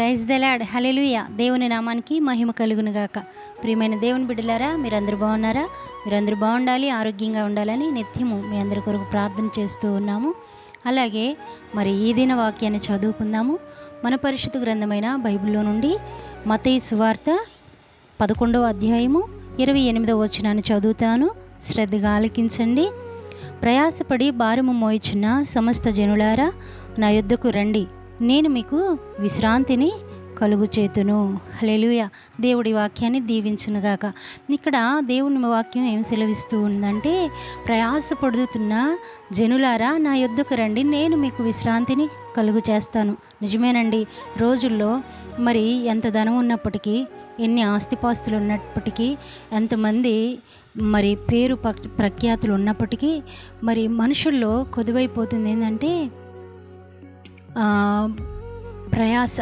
Praise దెలాడ్ hallelujah దేవుని నామానికి మహిమ కలుగునుగాక ప్రియమైన దేవుని బిడ్డలారా మీరందరూ బాగున్నారా? మీరందరూ బాగుండాలి ఆరోగ్యంగా ఉండాలని నిత్యము మీ అందరి కొరకు ప్రార్థన చేస్తూ ఉన్నాము. అలాగే మరి ఈ దిన వాక్యాన్ని చదువుకుందాము. మన పరిశుద్ధ గ్రంథమైన బైబిల్లో నుండి మతయి సువార్త పదకొండవ అధ్యాయము ఇరవై ఎనిమిదవ వచనాన్ని చదువుతాను. శ్రద్ధగా ఆలకించండి. ప్రయాసపడి భారము మోయిచున్న సమస్త జనులారా నా యొద్దకు రండి. నేను మీకు విశ్రాంతిని కలుగు చేతును హల్లెలూయా. దేవుడి వాక్యాన్ని దీవించునుగాక. ఇక్కడ దేవుని వాక్యం ఏం సెలవిస్తూ ఉందంటే ప్రయాసపడుతున్న జనులారా నా యొద్దకు రండి నేను మీకు విశ్రాంతిని కలుగు చేస్తాను నిజమేనండి. రోజుల్లో మరి ఎంత ధనం ఉన్నప్పటికీ ఎన్ని ఆస్తిపాస్తులు ఉన్నప్పటికీ ఎంతమంది మరి పేరు ప్ర ప్రఖ్యాతులు ఉన్నప్పటికీ మరి మనుషుల్లో కొదువైపోతుంది ఏంటంటే ప్రయాస.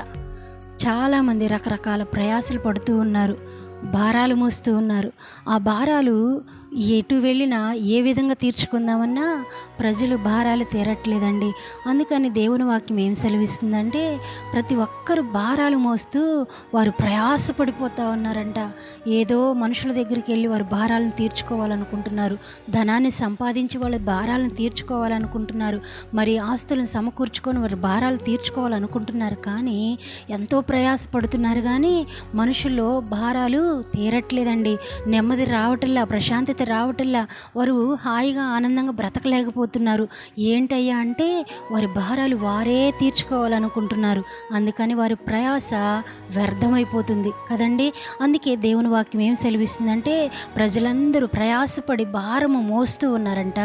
చాలామంది రకరకాల ప్రయాసలు పడుతూ ఉన్నారు. భారాలు మోస్తూ ఉన్నారు. ఆ భారాలు ఎటు వెళ్ళినా ఏ విధంగా తీర్చుకుందామన్నా ప్రజలు భారాలు తీరట్లేదండి. అందుకని దేవుని వాక్యం ఏం సెలవిస్తుందంటే ప్రతి ఒక్కరు భారాలు మోస్తూ వారు ప్రయాసపడిపోతూ ఉన్నారంట. ఏదో మనుషుల దగ్గరికి వెళ్ళి వారు భారాలను తీర్చుకోవాలనుకుంటున్నారు. ధనాన్ని సంపాదించి వాళ్ళ భారాలను తీర్చుకోవాలనుకుంటున్నారు. మరి ఆస్తులను సమకూర్చుకొని వారి భారాలు తీర్చుకోవాలనుకుంటున్నారు కానీ ఎంతో ప్రయాసపడుతున్నారు కానీ మనుషుల్లో భారాలు తీరట్లేదండి. నెమ్మది రావటల్లా ప్రశాంతత రావటంలా వారు హాయిగా ఆనందంగా బ్రతకలేకపోతున్నారు. ఏంటయ్యా అంటే వారి భారాలు వారే తీర్చుకోవాలనుకుంటున్నారు. అందుకని వారి ప్రయాస వ్యర్థమైపోతుంది. కదండి? అందుకే దేవుని వాక్యం ఏం సెలవిస్తుందంటే ప్రజలందరూ ప్రయాసపడి భారము మోస్తూ ఉన్నారంట.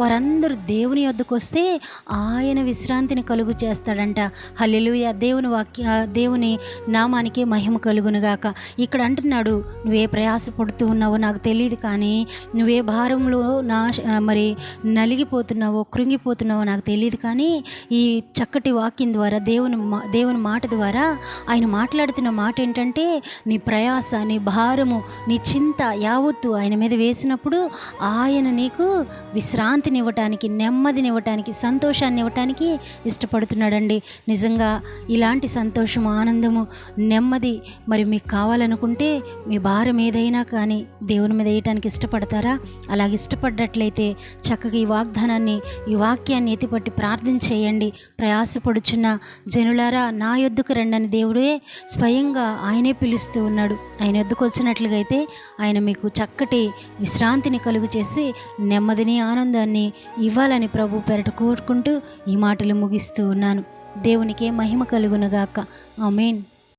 వారందరూ దేవుని వద్దకు వస్తే ఆయన విశ్రాంతిని కలుగు చేస్తాడంట. హల్లెలూయ! దేవుని వాక్య దేవుని నామానికి మహిమ కలుగునుగాక. ఇక్కడ అంటున్నాడు నువ్వే ప్రయాసపడుతూ ఉన్నావో నాకు తెలియదు కానీ నువ్వే భారంలో నా మరి నలిగిపోతున్నావో కృంగిపోతున్నావో నాకు తెలియదు కానీ ఈ చక్కటి వాక్యం ద్వారా దేవుని మా- దేవుని మాట ద్వారా ఆయన మాట్లాడుతున్న మాట ఏంటంటే నీ ప్రయాస నీ భారము నీ చింత యావత్తు ఆయన మీద వేసినప్పుడు ఆయన నీకు విశ్రాంతిని ఇవ్వటానికి సంతోషాన్ని ఇవ్వటానికి ఇష్టపడుతున్నాడండి. నిజంగా ఇలాంటి సంతోషము ఆనందము నెమ్మది మరి మీకు కావాలనుకుంటే మీ భారం ఏదైనా కానీ దేవుని మీద వేయటానికి ఇష్టపడతారా? అలాగ ఇష్టపడ్డట్లయితే చక్కగా ఈ వాగ్దానాన్ని ఈ వాక్యాన్ని ఎత్తిపట్టి ప్రార్థన చేయండి ప్రయాసపడుచున్న జనులారా నా యొద్దకు రండని దేవుడే స్వయంగా ఆయనే పిలుస్తూ ఉన్నాడు. ఆయన యొద్దకు వచ్చినట్లుగైతే అయితే ఆయన మీకు చక్కటి విశ్రాంతిని కలుగు చేసి నెమ్మదిని ఆనందాన్ని ఇవ్వాలని ప్రభు పెరట కోరుకుంటూ ఈ మాటలు ముగిస్తూ ఉన్నాను. దేవునికే మహిమ కలుగునుగాక. ఆమెన్.